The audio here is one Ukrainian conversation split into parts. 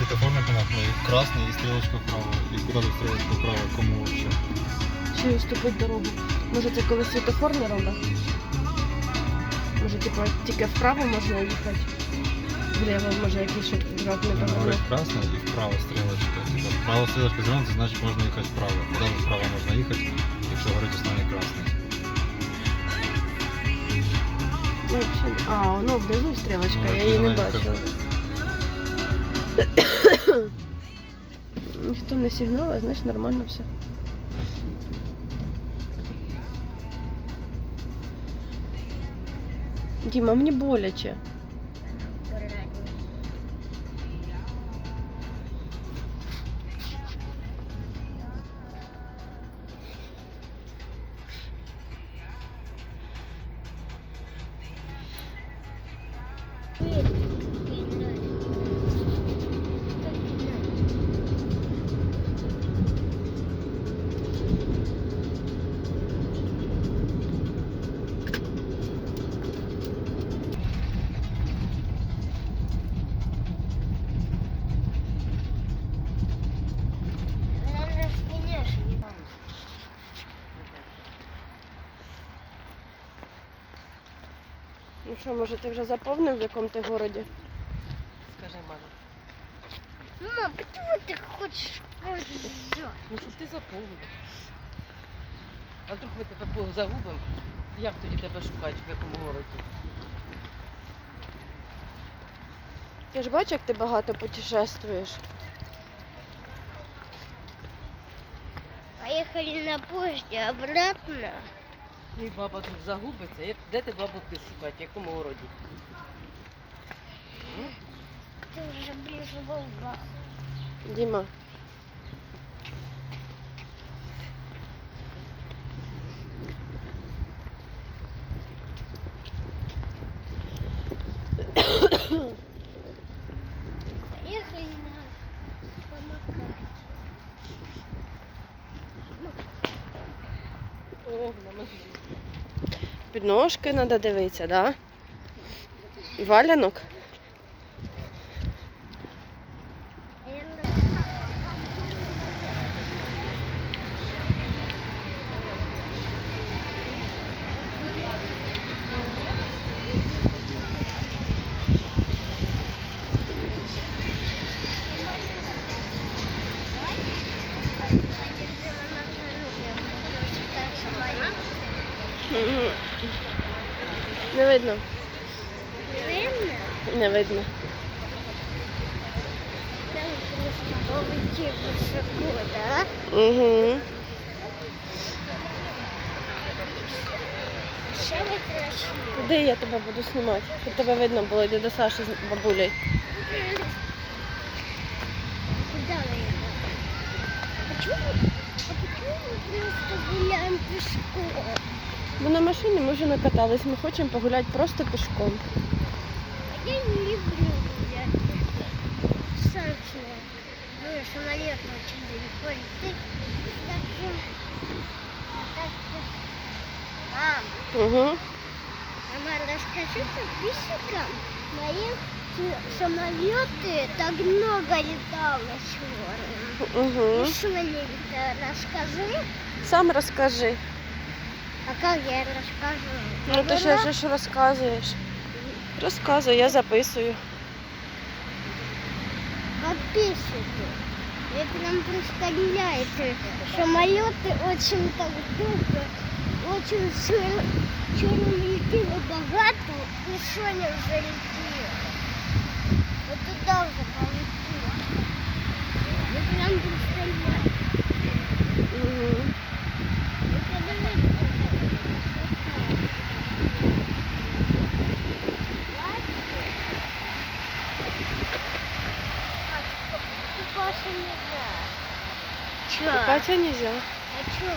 світофорний знак, ну, і красний, і стрілочка вправо. І куди тут стрілочка вправо, кому взагалі? Чи уступить дорогу? Може це коли світофор не робить? Може, типу, тільки вправо можна їхати? Вліво, може, якийсь ще брат не Він повернув. говорить красна і вправо стрілочка. Типа, вправо стрілочка зелена, це значить можна їхати вправо. Куди тут вправо можна їхати, якщо горить останній красний. Ну, чи- А, ну внизу стрілочка, Ну, я її не зелененька. бачила. Ніхто не сигнал, а значить нормально все. Діма, мені боляче. Ну що, може ти вже заповнив, в якому ти городі? Скажи, мама. Мам, почему ты хочешь кое-что? Ну щоб ти заповнив. А вдруг ми тебе загубимо? Як тоді тебе шукати, в якому городі? Я ж бачу, як ти багато путешествуєш. Поехали на поезде обратно. І баба тут загубиться. Як- Де ти бабу ти шукати, в якому городі? Ти вже Волга. Діма. Підножки треба дивитися, да? Валянок. Мгм. Не видно. Видно? Не видно. Там просто полетит высоко, да? Угу. Все вы красиво. Куди я тебе буду знімати? Щоб тебе видно було, йди до Саші з бабулею. Куда вы его? А почему, а почему мы просто гуляем пешком? Бо на машині ми вже накатались, ми хочемо погуляти просто пішком. А я не люблю гулять. Страшно. Ну, я самолет очень далеко. Так что... Мам, Угу. мама, расскажи подписчикам моих самолеты так много летало сегодня. Угу. И что это расскажи. Сам розкажи. А как я расскажу? Ну ти ще ж розказуєш. Розказуй, я записую. подписчики. Вы прям представляете, самолеты очень так долго, очень сильно, сильно летели богато, и Соня залетела. Вот туда уже полетела. Вы прям представляете. Угу. А что нельзя? А что?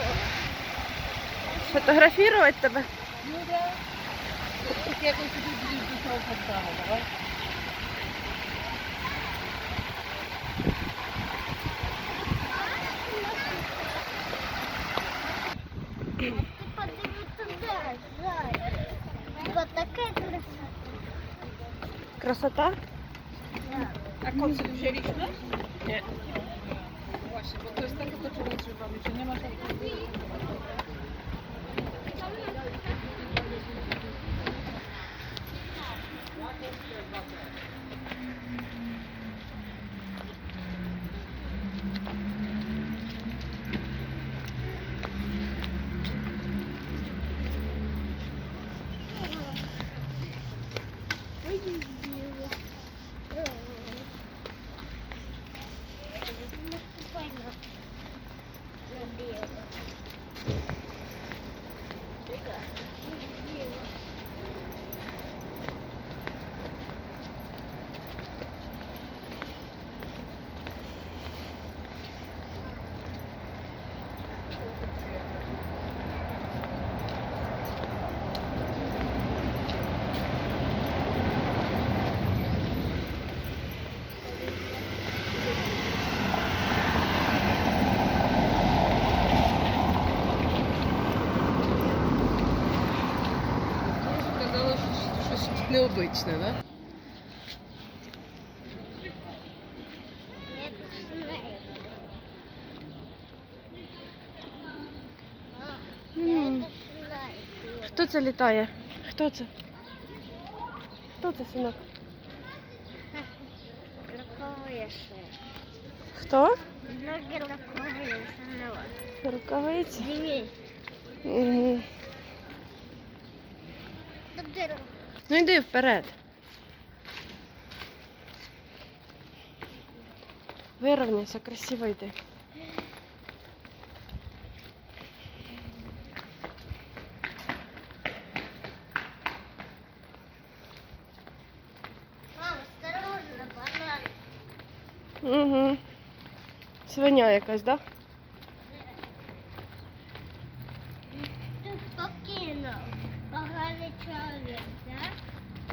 Фотографировать тебя? Ну да. Я только тебе давай. Красота. А концерт вже річно? Ні. Ось, бо то есть так, Thank you. що щось необичне, да? М, Хто це літає? Хто це? Хто це, синок? Хто? Рукавиці. Мгм. Ну йди вперед. Вирівняйся, красиво йди. Мам, осторожно, банан. Угу. Свиня якась, да?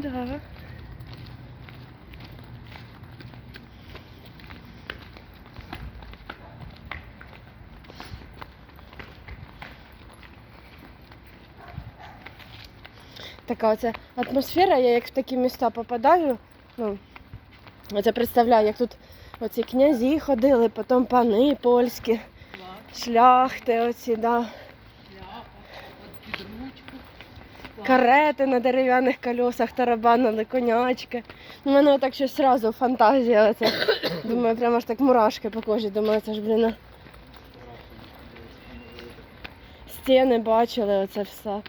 Да? Така оця атмосфера, я як в такі міста попадаю, ну, оце представляю, як тут оці князі ходили, потім пани польські, шляхти оці, да. Шляпа, от під ручку. Карети на дерев'яних колесах тарабанили, конячки. У мене так щось одразу фантазія. Оце. Думаю, прямо аж так мурашки по кожі. Думаю, це ж, блін. Стіни бачили, оце все.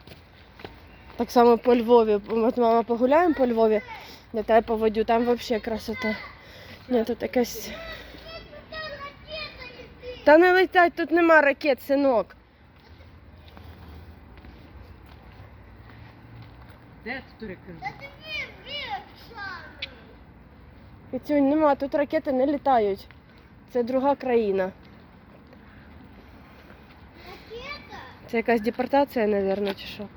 Так само по Львові. От мама погуляємо по Львові, я тебе поводю, там взагалі красота. Ні, тут якась. Та не летять, тут нема ракет, синок. Де тут рекорд? Кицюнь, нема, тут ракети не літають. Це друга країна. Ракета? Це якась депортація, мабуть, чи що?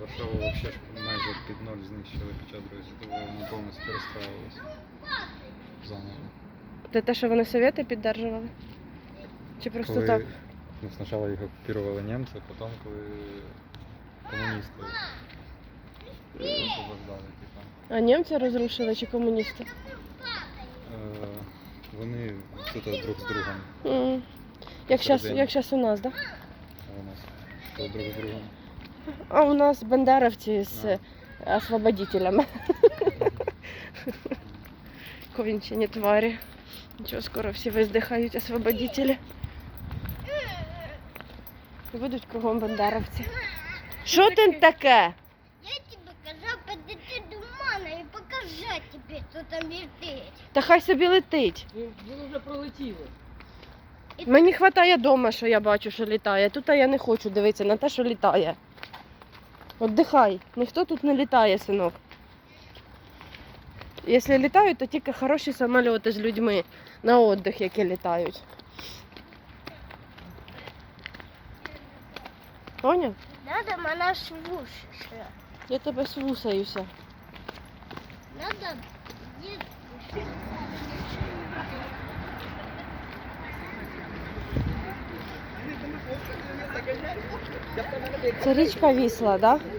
Варшаву взагалі майже під ноль знищили під час Другої світової, вона повністю перестраювалася заново. Це те, що вони совєти піддержували? Чи просто Коли, так? ну, спочатку їх окупували німці, потім коли комуністи освобождали, типа. А німці розрушили чи комуністи? Е, Вони тут друг з другом, М. Як зараз Всередині. як щас у нас, так? Да? а у нас то друг з другом. А у нас бандеровці з А. е, освободителями. Кончені тварі. Нічого, скоро всі виздихають освободителі. І будуть кругом бандеровці. Що ти таке? Я тебе казав підійти до мене і показати тобі, що там летить. Та хай собі летить. Воно вже пролетіло. Мені вистачає вдома, що я бачу, що літає. Тут я не хочу дивитися на те, що літає. Отдихай. Ніхто тут не літає, синок. Якщо літають, то тільки хороші самоліти з людьми на віддих, які літають. Поняв? Надо мене слушати. Я тебе слухаюся. Надо дід- Це річка Вісла, так? Да?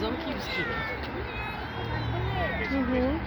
Замківський. Угу.